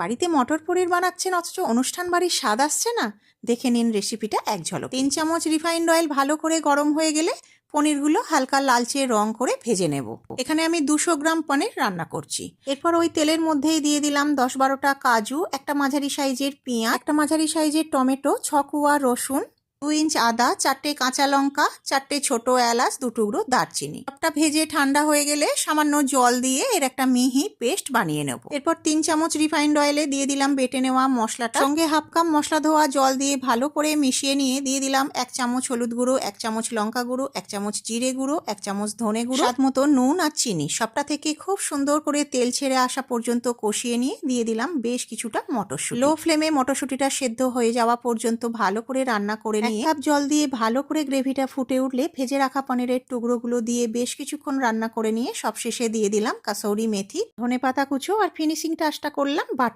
বাড়িতে মটর পনির বানাচ্ছেন অথচ অনুষ্ঠান বাড়ির স্বাদ আসছে না? দেখে নিন রেসিপিটা এক ঝলক। তিন চামচ রিফাইন্ড অয়েল ভালো করে গরম হয়ে গেলে পনিরগুলো হালকা লালচে রং করে ভেজে নেব। এখানে আমি দুশো গ্রাম পনির রান্না করছি। এরপর ওই তেলের মধ্যেই দিয়ে দিলাম দশ বারোটা কাজু, একটা মাঝারি সাইজের পেঁয়াজ, একটা মাঝারি সাইজের টমেটো, ছ কুয়া রসুন দু ইঞ্চ আদা, চারটে কাঁচা লঙ্কা, চারটে ছোট এলাচ টুকরো দারচিনি। সবটা ভেজে ঠান্ডা হয়ে গেলে সামান্য জল দিয়ে এর একটা মিহি পেস্ট বানিয়ে নেব। এরপর তিন চামচ রিফাইন্ড অয়েলে দিয়ে দিলাম বেটে নেওয়া মশলাটা। সঙ্গে হাফ কাপ মশলা ধোয়া জল দিয়ে ভালো করে মিশিয়ে নিয়ে দিয়ে দিলাম এক চামচ হলুদ গুঁড়ো, এক চামচ লঙ্কা গুঁড়ো, এক চামচ জিরে গুঁড়ো, এক চামচ ধনে গুঁড়ো, স্বাদ মতো নুন আর চিনি। সবটা থেকে খুব সুন্দর করে তেল ছেড়ে আসা পর্যন্ত কষিয়ে নিয়ে দিয়ে দিলাম বেশ কিছুটা মটরশুঁটি। লো ফ্লেমে মটরশুঁটিটা সেদ্ধ হয়ে যাওয়া পর্যন্ত ভালো করে রান্না করে এক কাপ জল দিয়ে ভালো করে গ্রেভিটা ফুটে উঠলে ভেজে রাখা পনিরের টুকরোগুলো দিয়ে বেশ কিছুক্ষণ রান্না করে নিয়ে সবশেষে দিয়ে দিলাম কাসৌরি মেথি ধনে পাতা কুচো আর ফিনিশিং টাচটা করলাম বাটার।